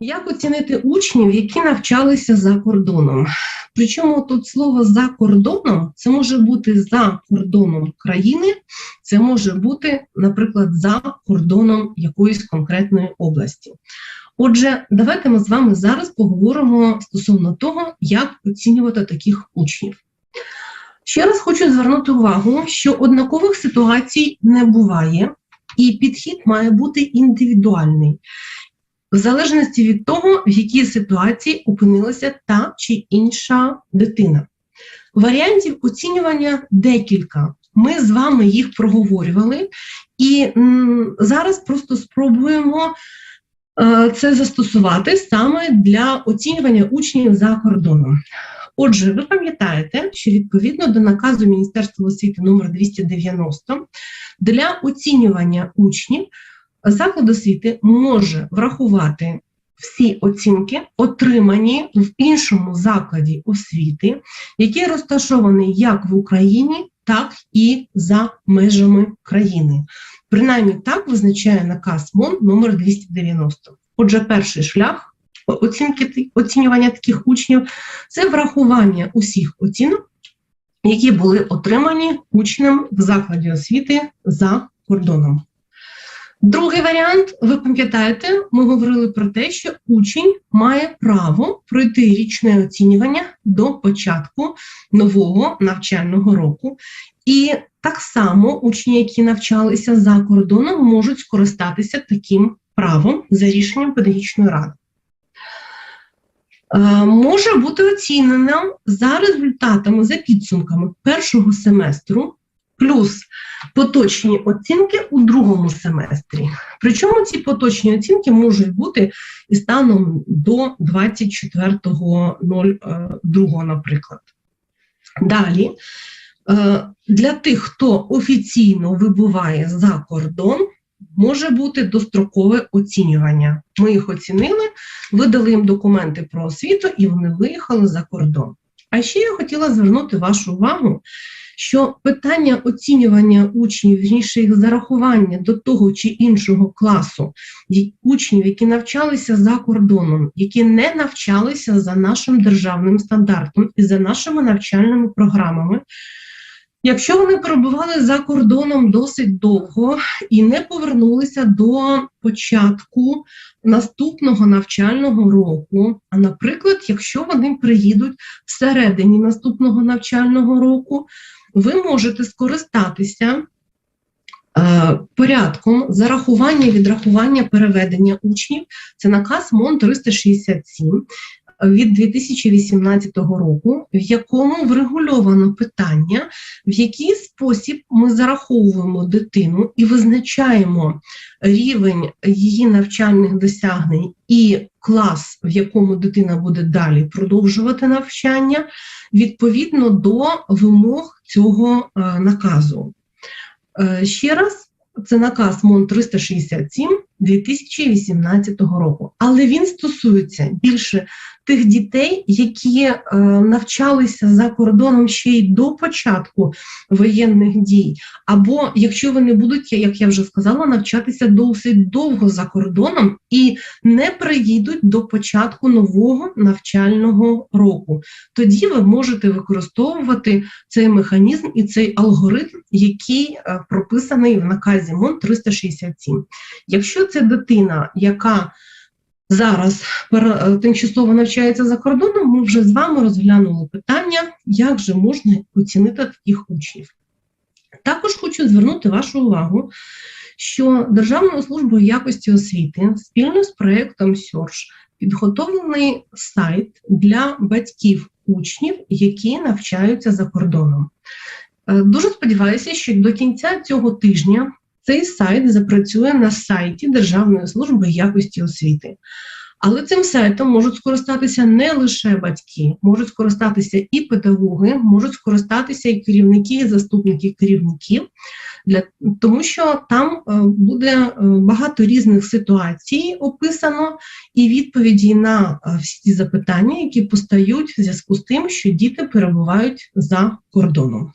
Як оцінити учнів, які навчалися за кордоном? Причому тут слово за кордоном це може бути за кордоном країни, це може бути, наприклад, за кордоном якоїсь конкретної області. Отже, давайте ми з вами зараз поговоримо стосовно того, як оцінювати таких учнів. Ще раз хочу звернути увагу, що однакових ситуацій не буває, і підхід має бути індивідуальний в залежності від того, в якій ситуації опинилася та чи інша дитина. Варіантів оцінювання декілька. Ми з вами їх проговорювали, і м, зараз просто спробуємо е, це застосувати саме для оцінювання учнів за кордоном. Отже, ви пам'ятаєте, що відповідно до наказу Міністерства освіти номер 290 для оцінювання учнів заклад освіти може врахувати всі оцінки, отримані в іншому закладі освіти, який розташований як в Україні, так і за межами країни. Принаймні так визначає наказ МОН номер 290. Отже, перший шлях оцінки оцінювання таких учнів це врахування усіх оцінок, які були отримані учнем в закладі освіти за кордоном. Другий варіант, ви пам'ятаєте, ми говорили про те, що учень має право пройти річне оцінювання до початку нового навчального року. І так само учні, які навчалися за кордоном, можуть скористатися таким правом за рішенням педагогічної ради. Е, може бути оцінена за результатами, за підсумками першого семестру плюс поточні оцінки у другому семестрі. Причому ці поточні оцінки можуть бути і станом до 24.02, наприклад. Далі, е, для тих, хто офіційно вибуває за кордон, може бути дострокове оцінювання. Ми їх оцінили, видали їм документи про освіту, і вони виїхали за кордон. А ще я хотіла звернути вашу увагу, що питання оцінювання учнів, вірніше їх зарахування до того чи іншого класу, учнів, які навчалися за кордоном, які не навчалися за нашим державним стандартом і за нашими навчальними програмами. Якщо вони перебували за кордоном досить довго і не повернулися до початку наступного навчального року, а наприклад, якщо вони приїдуть всередині наступного навчального року, ви можете скористатися е, порядком зарахування, відрахування, переведення учнів. Це наказ МОН 367 від 2018 року, в якому врегульовано питання, в який спосіб ми зараховуємо дитину і визначаємо рівень її навчальних досягнень і клас, в якому дитина буде далі продовжувати навчання, відповідно до вимог цього е, наказу. Е, ще раз, це наказ МОН 367 2018 року, але він стосується більше тих дітей, які е, навчалися за кордоном ще й до початку воєнних дій, або якщо вони будуть, як я вже сказала, навчатися досить довго за кордоном і не приїдуть до початку нового навчального року, тоді ви можете використовувати цей механізм і цей алгоритм, який е, прописаний в наказі МОН 367. Якщо це дитина, яка зараз е, тимчасово навчається за кордоном, ми вже з вами розглянули питання, як же можна оцінити таких учнів. Також хочу звернути вашу увагу, що Державною службою якості освіти спільно з проєктом SEARCH підготовлений сайт для батьків учнів, які навчаються за кордоном. Е, дуже сподіваюся, що до кінця цього тижня цей сайт запрацює на сайті Державної служби якості освіти. Але цим сайтом можуть скористатися не лише батьки, можуть скористатися і педагоги, можуть скористатися і керівники, і заступники керівників, для, тому що там е, буде е, багато різних ситуацій описано і відповіді на е, всі запитання, які постають в зв'язку з тим, що діти перебувають за кордоном.